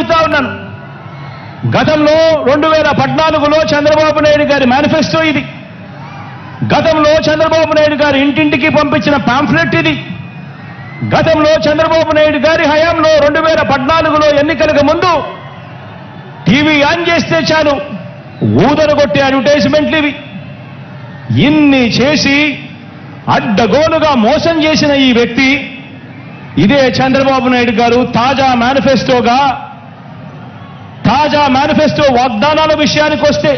అడుగుతా ఉన్నాను. గతంలో రెండు వేల పద్నాలుగులో చంద్రబాబు నాయుడు గారి మేనిఫెస్టో ఇది. గతంలో చంద్రబాబు నాయుడు గారు ఇంటింటికి పంపించిన పాంఫ్లెట్ ఇది. గతంలో చంద్రబాబు నాయుడు గారి హయాంలో రెండు వేల పద్నాలుగులో ఎన్నికలకు ముందు టీవీ ఆన్ చేస్తే చాలు ఊదరగొట్టే అడ్వర్టైజ్మెంట్లు ఇవి. ఇన్ని చేసి అడ్డగోలుగా మోసం చేసిన ఈ వ్యక్తి ఇదే చంద్రబాబు నాయుడు గారు తాజా మేనిఫెస్టోగా తాజా మేనిఫెస్టో వాగ్దానాల విషయానికి వస్తే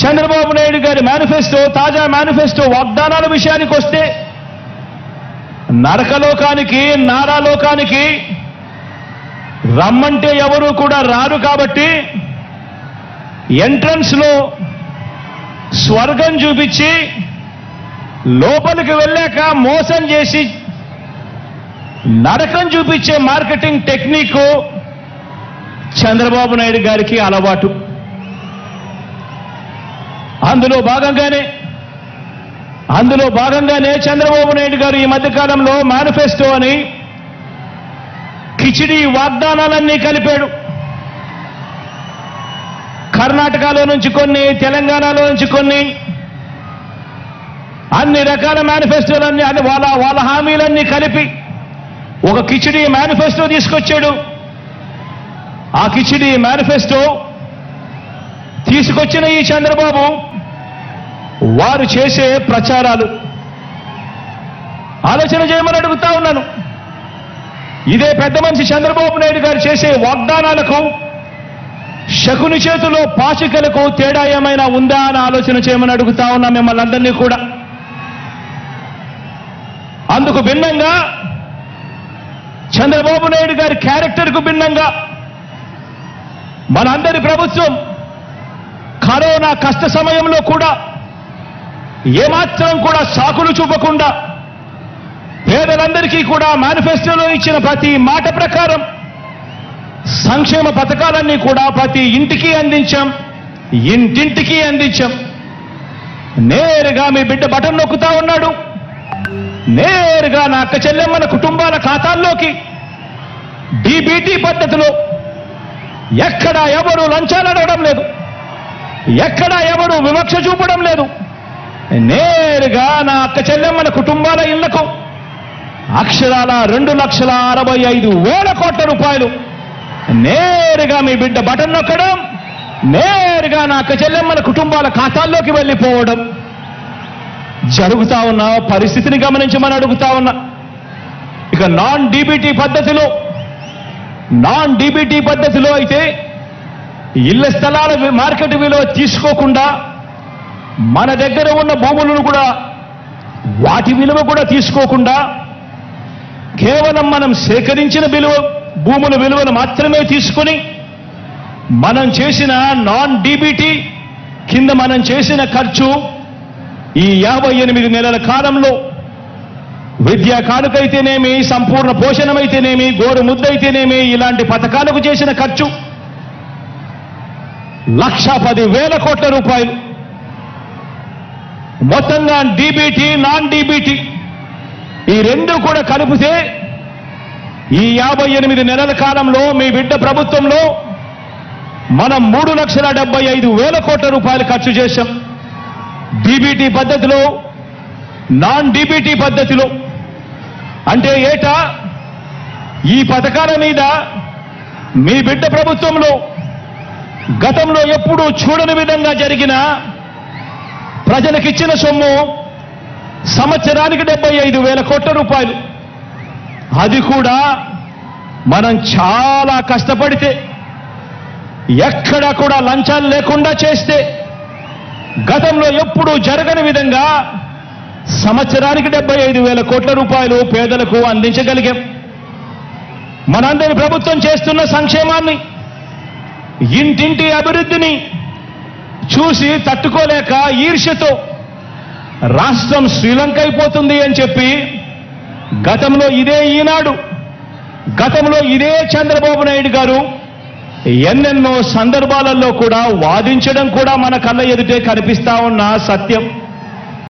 చంద్రబాబు నాయుడు గారి మేనిఫెస్టో తాజా మేనిఫెస్టో వాగ్దానాల విషయానికి వస్తే నరకలోకానికి నారాలోకానికి రమ్మంటే ఎవరు కూడా రారు కాబట్టి ఎంట్రన్స్లో స్వర్గం చూపించి లోపలికి వెళ్ళాక మోసం చేసి నరకం చూపించే మార్కెటింగ్ టెక్నిక్ చంద్రబాబు నాయుడు గారికి అలవాటు. అందులో భాగంగానే అందులో భాగంగానే చంద్రబాబు నాయుడు గారు ఈ మధ్యకాలంలో మేనిఫెస్టో అని కిచిడి వాగ్దానాలన్నీ కలిపాడు. కర్ణాటకలో నుంచి కొన్ని తెలంగాణలో నుంచి కొన్ని అన్ని రకాల మేనిఫెస్టోలన్నీ అన్ని వాళ్ళ వాళ్ళ హామీలన్నీ కలిపి ఒక కిచిడి మేనిఫెస్టో తీసుకొచ్చాడు. ఆ కిచిడి మేనిఫెస్టో తీసుకొచ్చిన ఈ చంద్రబాబు వారు చేసే ప్రచారాలు. ఆలోచన చేయమని అడుగుతా ఉన్నాను. ఇదే పెద్ద మనిషి చంద్రబాబు నాయుడు గారు చేసే వాగ్దానాలకు శకుని చేతిలో పాచికలకు తేడా ఏమైనా ఉందా అని ఆలోచన చేయమని అడుగుతా ఉన్నా మిమ్మల్ని అందరినీ కూడా. అందుకు భిన్నంగా చంద్రబాబు నాయుడు గారి క్యారెక్టర్కు భిన్నంగా మనందరి ప్రభుత్వం కరోనా కష్ట సమయంలో కూడా ఏమాత్రం కూడా సాకులు చూపకుండా పేదలందరికీ కూడా మేనిఫెస్టోలో ఇచ్చిన ప్రతి మాట ప్రకారం సంక్షేమ పథకాలన్నీ కూడా ప్రతి ఇంటికి అందించాం ఇంటింటికి అందించాం. నేరుగా మీ బిడ్డ బటన్ నొక్కుతా ఉన్నాడు. నేరుగా నా అక్క చెల్లెమ్మల కుటుంబాల ఖాతాల్లోకి డీబీటీ పద్ధతిలో ఎక్కడా ఎవరు లంచాలు అడగడం లేదు. ఎక్కడా ఎవరు వివక్ష చూపడం లేదు. నేరుగా నా అక్క చెల్లెమ్మల కుటుంబాల ఇళ్ళకు అక్షరాల రెండు లక్షల అరవై ఐదు వేల కోట్ల రూపాయలు నేరుగా మీ బిడ్డ బటన్ నొక్కడం నేరుగా నా అక్క చెల్లెమ్మల కుటుంబాల ఖాతాల్లోకి వెళ్ళిపోవడం. జరుగుతా ఉన్న పరిస్థితిని గమనించమని అడుగుతా ఉన్నా. ఇక నాన్ డీబీటీ పద్ధతిలో నాన్ డీబీటీ పద్ధతిలో అయితే ఇళ్ళ స్థలాల మార్కెట్ విలువ తీసుకోకుండా మన దగ్గర ఉన్న భూములను కూడా వాటి విలువ కూడా తీసుకోకుండా కేవలం మనం సేకరించిన విలువ భూముల విలువను మాత్రమే తీసుకొని మనం చేసిన నాన్ డీబీటీ కింద మనం చేసిన ఖర్చు ఈ యాభై ఎనిమిది నెలల కాలంలో విద్యా కానుకైతేనేమి సంపూర్ణ పోషణమైతేనేమి గోరు ముద్దైతేనేమి ఇలాంటి పథకాలకు చేసిన ఖర్చు. లక్ష పది వేల కోట్ల రూపాయలు. మొత్తంగా డీబీటీ నాన్ డీబీటీ ఈ రెండు కూడా కలిపితే ఈ యాభై ఎనిమిది నెలల కాలంలో మీ బిడ్డ ప్రభుత్వంలో మనం మూడు లక్షల డెబ్బై ఐదు వేల కోట్ల రూపాయలు ఖర్చు చేశాం. డీబీటీ పద్ధతిలో నాన్ డీబీటీ పద్ధతిలో. అంటే ఏటా? ఈ పథకాల మీద మీ బిడ్డ ప్రభుత్వంలో గతంలో ఎప్పుడూ చూడని విధంగా జరిగిన ప్రజలకిచ్చిన సొమ్ము సంవత్సరానికి డెబ్బై ఐదు వేల కోట్ల రూపాయలు. అది కూడా మనం చాలా కష్టపడితే ఎక్కడా కూడా లంచాలు లేకుండా చేస్తే గతంలో ఎప్పుడూ జరగని విధంగా సంవత్సరానికి డెబ్బై ఐదు వేల కోట్ల రూపాయలు పేదలకు అందించగలిగాం. మనందరి ప్రభుత్వం చేస్తున్న సంక్షేమాన్ని ఇంటింటి అభివృద్ధిని చూసి తట్టుకోలేక ఈర్ష్యతో రాష్ట్రం శ్రీలంక అయిపోతుంది అని చెప్పి గతంలో ఇదే ఈనాడు గతంలో ఇదే చంద్రబాబు నాయుడు గారు ఎన్నెన్నో సందర్భాలలో కూడా వాదించడం కూడా మన కళ్ళ ఎదుటే కనిపిస్తా ఉన్న సత్యం.